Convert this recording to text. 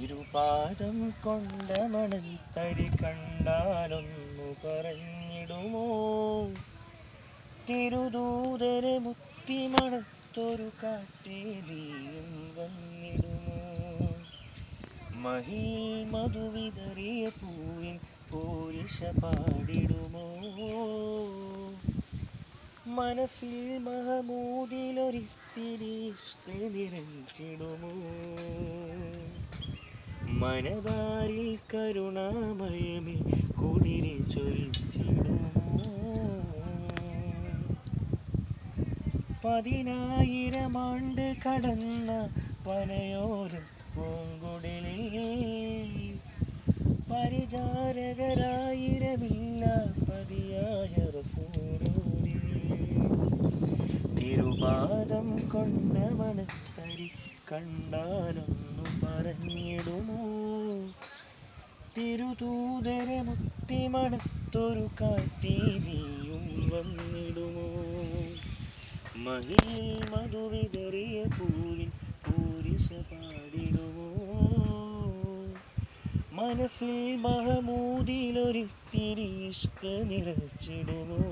തിരുപാദം കൊണ്ട മണത്തടി കണ്ടാലൊന്നു പറഞ്ഞിടുമോ? തിരുദൂതരെ മുത്തിമണത്തൊരു കാറ്റേലിയും വന്നിടുമോ? മഹിൽ മധുവിതറിയ പൂവിൻ പോരിശ പാടിടുമോ? മനസ്സിൽ മഹമൂതിലൊരിത്തിരി നിറച്ചിടുമോ മനതാരിൽ കരുണാമയമേ കുളിരി ചൊരിച്ചിടുമോ പതിനായിരം ആണ്ട് കടന്ന പനയോരം പൂങ്കുടിലിൽ പരിചാരകരായിരമില്ല പതിയായ റസൂലൂരി തിരുപാദം കൊണ്ട മണത്തരി കണ്ടാലൊന്നു പറഞ്ഞിടുമോ തിരുതൂതരെ മുത്തിമണത്തൊരു കാറ്റി നീയും വന്നിടുമോ? മഹിയിൽ മധുവിതറിയ പൂവിൻ പൂരിശ പാടിടുമോ? മനസ്സിൽ മഹമൂതിലൊരു തിരീഷ്ക നിറച്ചിടുമോ